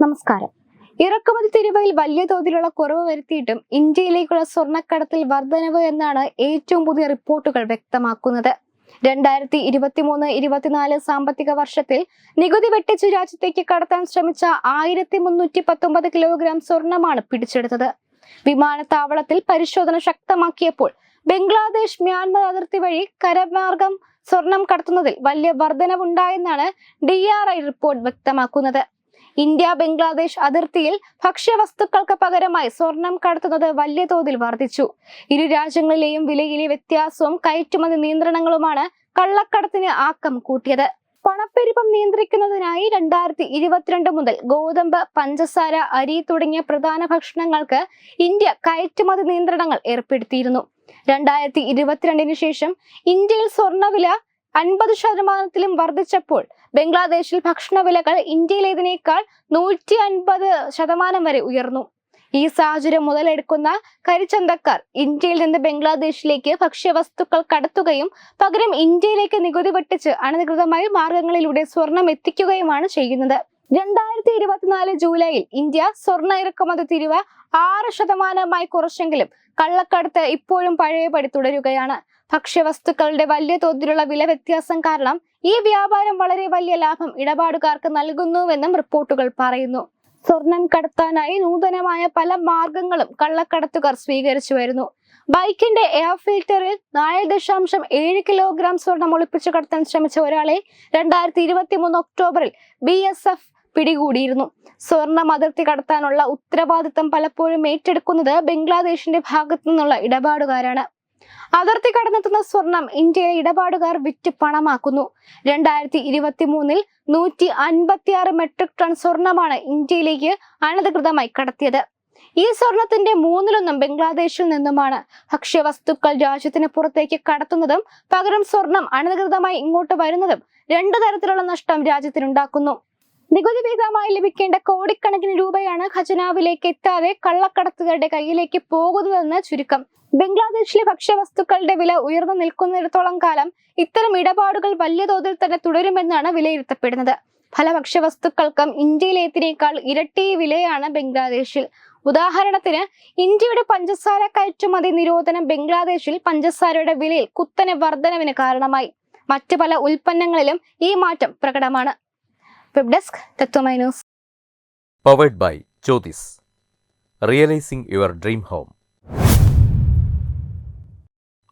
നമസ്കാരം. ഇറക്കുമതി തിരിവയിൽ വലിയ തോതിലുള്ള കുറവ് വരുത്തിയിട്ടും ഇന്ത്യയിലേക്കുള്ള സ്വർണക്കടത്തിൽ വർധനവ് എന്നാണ് ഏറ്റവും പുതിയ റിപ്പോർട്ടുകൾ വ്യക്തമാക്കുന്നത്. രണ്ടായിരത്തി ഇരുപത്തിമൂന്ന് ഇരുപത്തിനാല് സാമ്പത്തിക വർഷത്തിൽ നികുതി വെട്ടിച്ച് രാജ്യത്തേക്ക് കടത്താൻ ശ്രമിച്ച ആയിരത്തി മുന്നൂറ്റി പത്തൊമ്പത് കിലോഗ്രാം സ്വർണമാണ് പിടിച്ചെടുത്തത്. വിമാനത്താവളത്തിൽ പരിശോധന ശക്തമാക്കിയപ്പോൾ ബംഗ്ലാദേശ് മ്യാൻമർ അതിർത്തി വഴി കരമാർഗം സ്വർണം കടത്തുന്നതിൽ വലിയ വർധനവുണ്ടായെന്നാണ് ഡി ആർ ഐ റിപ്പോർട്ട് വ്യക്തമാക്കുന്നത്. ഇന്ത്യ ബംഗ്ലാദേശ് അതിർത്തിയിൽ ഭക്ഷ്യവസ്തുക്കൾക്ക് പകരമായി സ്വർണം കടത്തുന്നത് വലിയ തോതിൽ വർദ്ധിച്ചു. ഇരു രാജ്യങ്ങളിലെയും വിലയിലെ വ്യത്യാസവും കയറ്റുമതി നിയന്ത്രണങ്ങളുമാണ് കള്ളക്കടത്തിന് ആക്കം കൂട്ടിയത്. പണപ്പെരുപ്പം നിയന്ത്രിക്കുന്നതിനായി രണ്ടായിരത്തി ഇരുപത്തിരണ്ട് മുതൽ ഗോതമ്പ് പഞ്ചസാര അരി തുടങ്ങിയ പ്രധാന ഭക്ഷണങ്ങൾക്ക് ഇന്ത്യ കയറ്റുമതി നിയന്ത്രണങ്ങൾ ഏർപ്പെടുത്തിയിരുന്നു. രണ്ടായിരത്തി ഇരുപത്തിരണ്ടിന് ശേഷം ഇന്ത്യയിൽ സ്വർണവില അൻപത് ശതമാനത്തിലും വർദ്ധിച്ചപ്പോൾ ബംഗ്ലാദേശിൽ ഭക്ഷണവിലകൾ ഇന്ത്യയിലേതിനേക്കാൾ നൂറ്റി അൻപത് ശതമാനം വരെ ഉയർന്നു. ഈ സാഹചര്യം മുതലെടുക്കുന്ന കരിച്ചന്തക്കാർ ഇന്ത്യയിൽ നിന്ന് ബംഗ്ലാദേശിലേക്ക് ഭക്ഷ്യവസ്തുക്കൾ കടത്തുകയും പകരം ഇന്ത്യയിലേക്ക് നികുതി വെട്ടിച്ച് അനധികൃതമായ മാർഗങ്ങളിലൂടെ സ്വർണം എത്തിക്കുകയുമാണ് ചെയ്യുന്നത്. രണ്ടായിരത്തി ഇരുപത്തിനാല് ജൂലൈയിൽ ഇന്ത്യ സ്വർണ ഇറക്കുമതി തിരിവ് ആറ് ശതമാനമായി കുറച്ചെങ്കിലും കള്ളക്കടത്ത് ഇപ്പോഴും പഴയപടി തുടരുകയാണ്. ഭക്ഷ്യവസ്തുക്കളുടെ വലിയ തോതിലുള്ള വില വ്യത്യാസം കാരണം ഈ വ്യാപാരം വളരെ വലിയ ലാഭം ഇടപാടുകാർക്ക് നൽകുന്നുവെന്നും റിപ്പോർട്ടുകൾ പറയുന്നു. സ്വർണം കടത്താനായി നൂതനമായ പല മാർഗങ്ങളും കള്ളക്കടത്തുകാർ സ്വീകരിച്ചു വരുന്നു. ബൈക്കിന്റെ എയർ ഫിൽറ്ററിൽ നാല് ദശാംശം ഏഴ് കിലോഗ്രാം സ്വർണം ഒളിപ്പിച്ചു കടത്താൻ ശ്രമിച്ച ഒരാളെ രണ്ടായിരത്തി ഇരുപത്തി മൂന്ന് ഒക്ടോബറിൽ ബി എസ് എഫ് പിടികൂടിയിരുന്നു. സ്വർണം അതിർത്തി കടത്താനുള്ള ഉത്തരവാദിത്തം പലപ്പോഴും ഏറ്റെടുക്കുന്നത് ബംഗ്ലാദേശിന്റെ ഭാഗത്തു നിന്നുള്ള ഇടപാടുകാരാണ്. അതിർത്തി കടന്നെത്തുന്ന സ്വർണം ഇന്ത്യയിലെ ഇടപാടുകാർ വിറ്റ് പണമാക്കുന്നു. രണ്ടായിരത്തി ഇരുപത്തി മൂന്നിൽ നൂറ്റി അൻപത്തിയാറ് മെട്രിക് ടൺ സ്വർണമാണ് ഇന്ത്യയിലേക്ക് അനധികൃതമായി കടത്തിയത്. ഈ സ്വർണത്തിന്റെ മൂന്നിലൊന്നും ബംഗ്ലാദേശിൽ നിന്നുമാണ്. ഭക്ഷ്യവസ്തുക്കൾ രാജ്യത്തിന് പുറത്തേക്ക് കടത്തുന്നതും പകരം സ്വർണം അനധികൃതമായി ഇങ്ങോട്ട് വരുന്നതും രണ്ടു തരത്തിലുള്ള നഷ്ടം രാജ്യത്തിനുണ്ടാക്കുന്നു. നികുതി വിഹിതമായി ലഭിക്കേണ്ട കോടിക്കണക്കിന് രൂപയാണ് ഖജനാവിലേക്ക് എത്താതെ കള്ളക്കടത്തുകാരുടെ കയ്യിലേക്ക് പോകുന്നതെന്ന് ചുരുക്കം. ബംഗ്ലാദേശിലെ ഭക്ഷ്യവസ്തുക്കളുടെ വില ഉയർന്നു നിൽക്കുന്നിടത്തോളം കാലം ഇത്തരം ഇടപാടുകൾ വലിയ തോതിൽ തന്നെ തുടരുമെന്നാണ് വിലയിരുത്തപ്പെടുന്നത്. പല ഭക്ഷ്യവസ്തുക്കൾക്കും ഇന്ത്യയിലേതിനേക്കാൾ ഇരട്ടി വിലയാണ് ബംഗ്ലാദേശിൽ. ഉദാഹരണത്തിന് ഇന്ത്യയുടെ പഞ്ചസാര കയറ്റുമതി നിരോധനം ബംഗ്ലാദേശിൽ പഞ്ചസാരയുടെ വിലയിൽ കുത്തനെ വർധനവിന് കാരണമായി. മറ്റു പല ഉൽപ്പന്നങ്ങളിലും ഈ മാറ്റം പ്രകടമാണ്. Web desk powered by Jyothis realising your dream home